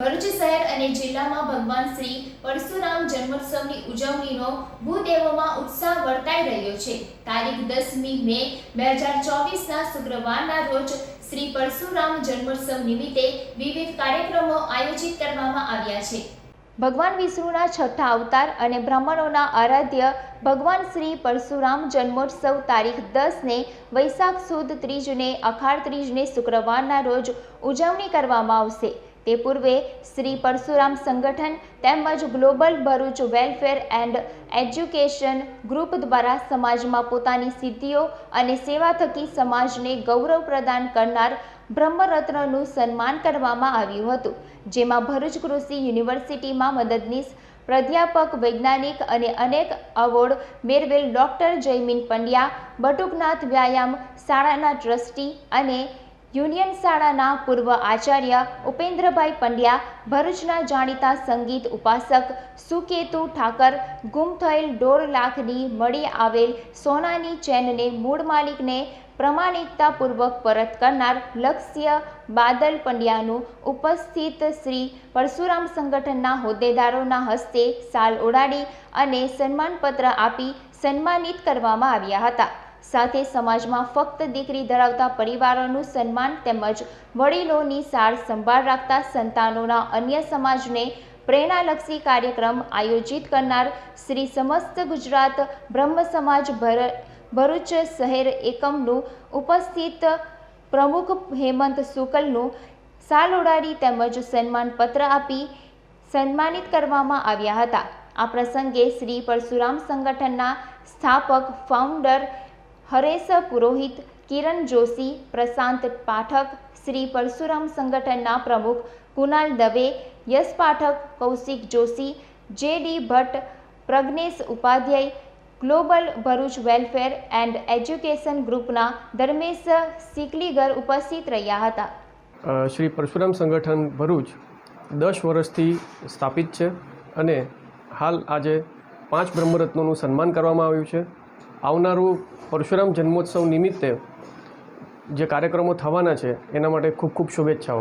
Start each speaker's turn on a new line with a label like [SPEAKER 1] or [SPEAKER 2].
[SPEAKER 1] ભરૂચ શહેર અને જિલ્લામાં ભગવાન શ્રી પરશુરામ જન્મોત્સવની ઉજવણીનો ભૂદેવોમાં ઉત્સાહ વર્તાઈ રહ્યો છે. તારીખ દસમી મે બે હજાર ચોવીસના શુક્રવારના રોજ શ્રી પરશુરામ જન્મોત્સવ નિમિત્તે વિવિધ કાર્યક્રમો આયોજિત કરવામાં આવ્યા છે. ભગવાન વિષ્ણુના છઠ્ઠા અવતાર અને બ્રાહ્મણોના આરાધ્ય ભગવાન શ્રી પરશુરામ જન્મોત્સવ તારીખ દસને વૈશાખ સુદ ત્રીજને અખાડ ત્રીજને શુક્રવારના રોજ ઉજવણી કરવામાં આવશે. તે પૂર્વે શ્રી પરશુરામ સંગઠન તેમજ global Bharuch welfare and education group દ્વારા સમાજમાં પોતાની સિદ્ધિઓ અને સેવા થકી સમાજને ગૌરવ પ્રદાન કરનાર બ્રહ્મરત્નનું સન્માન કરવામાં આવ્યું હતું, જેમાં ભરૂચ કૃષિ યુનિવર્સિટીમાં મદદનીશ, પ્રાધ્યાપક, વૈજ્ઞાનિક અને અનેક એવોર્ડ મેળવેલ ડોક્ટર જયમીન પંડ્યા, બટુકનાથ વ્યાયામ શાળાના ટ્રસ્ટી અને યુનિયન શાળાના પૂર્વ આચાર્ય ઉપેન્દ્રભાઈ પંડ્યા, ભરૂચના જાણીતા સંગીત ઉપાસક સુકેતુ ઠાકર, ગુમ થયેલ દોઢ લાખની મળી આવેલ સોનાની ચેનને મૂળ માલિકને પ્રમાણિકતાપૂર્વક પરત કરનાર લક્ષ્ય બાદલ પંડ્યાનું ઉપસ્થિત શ્રી પરશુરામ સંગઠનના હોદ્દેદારોના હસ્તે સાલ ઓડાડી અને સન્માનપત્ર આપી સન્માનિત કરવામાં આવ્યા હતા. સાથે સમાજમાં ફક્ત દીકરી ધરાવતા પરિવારોનું સન્માન તેમજ વડીલોની સાર સંભાળ રાખતા સંતાનોના અન્ય સમાજને પ્રેરણાલક્ષી કાર્યક્રમ આયોજિત કરનાર શ્રી સમસ્ત ગુજરાત બ્રહ્મ સમાજ ભર, ભરૂચ શહેર એકમનું ઉપસ્થિત પ્રમુખ હેમંત શુકલનું સાલ ઉડાડી તેમજ સન્માનપત્ર આપી સન્માનિત કરવામાં આવ્યા હતા. આ પ્રસંગે શ્રી પરશુરામ સંગઠનના સ્થાપક ફાઉન્ડર હરેશ પુરોહિત, કિરણ જોશી, પ્રશાંત પાઠક, શ્રી પરશુરામ સંગઠનના પ્રમુખ Kunal Dave, Yash Pathak, Kaushik Joshi, J D Bhatt, Pragnesh Upadhyay, global Bharuch welfare and education ગ્રુપના ધર્મેશ સિકલીગર ઉપસ્થિત રહ્યા હતા.
[SPEAKER 2] શ્રી પરશુરામ સંગઠન ભરૂચ દસ વર્ષથી સ્થાપિત છે અને હાલ આજે પાંચ બ્રહ્મરત્નોનું સન્માન કરવામાં આવ્યું છે. આવનારું પરશુરામ જન્મોત્સવ નિમિત્તે જે કાર્યક્રમો થવાના છે એના માટે ખૂબ ખૂબ શુભેચ્છાઓ.